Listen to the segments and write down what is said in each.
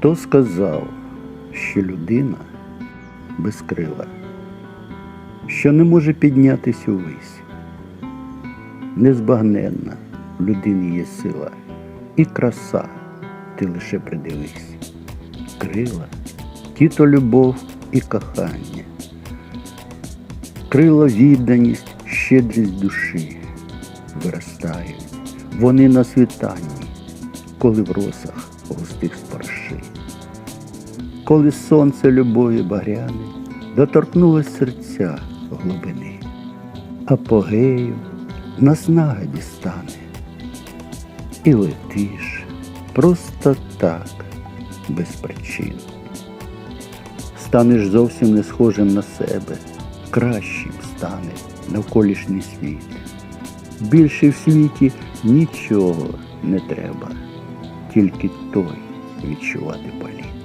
Хто сказав, що людина безкрила, що не може піднятись увись? Незбагненна в людині є сила і краса, ти лише придивись. Крила ті то любов і кохання, крила відданість, щедрість душі виростають. Вони на світанні, коли в росах густих спарши. Коли сонце любові багряне доторкнулось серця глибини, апогею наснаги дістане, і летиш просто так, без причин. Станеш зовсім не схожим на себе, кращим стане навколишній світ. Більше в світі нічого не треба, тільки той відчувати політ.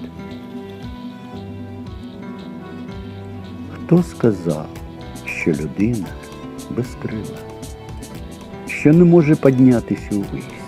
Хто сказав, що людина безкрила, що не може піднятися увись?